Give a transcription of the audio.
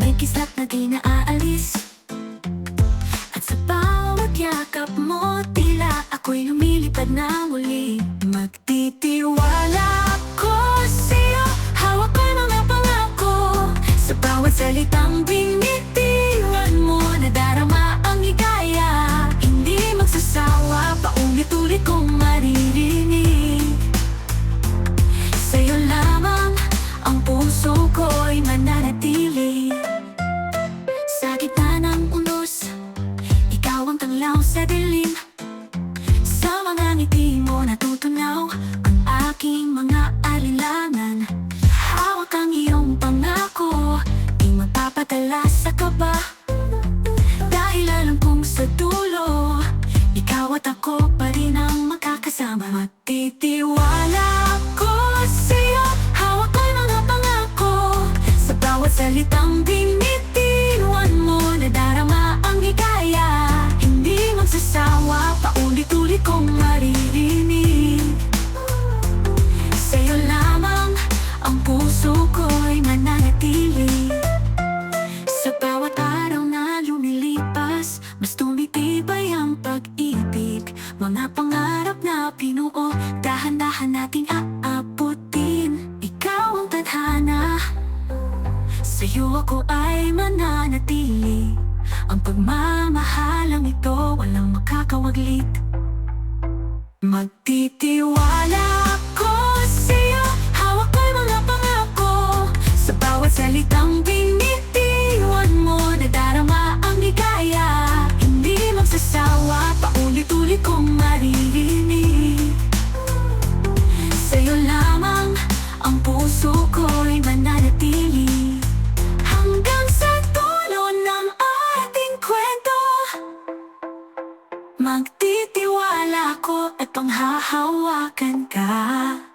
May kislat na di naaalis. At sa bawat yakap mo Tila ako'y lumilipad na muli. Magtitiwala Ikaw ang tanglaw Paulit-ulit kong maririnig Sa'yo lamang ang puso ko'y mananatili. Sa bawat araw na lumilipas Mas tumitibay ang pag-ibig. Mga pangarap na pinuo Dahan-dahan nating aabutin. Ikaw ang tadhana. Sa'yo ako ay mananatili. Ang pagmamahalang makakawaglit Magtitiwala Magtitiwala ko at panghahawakan ka.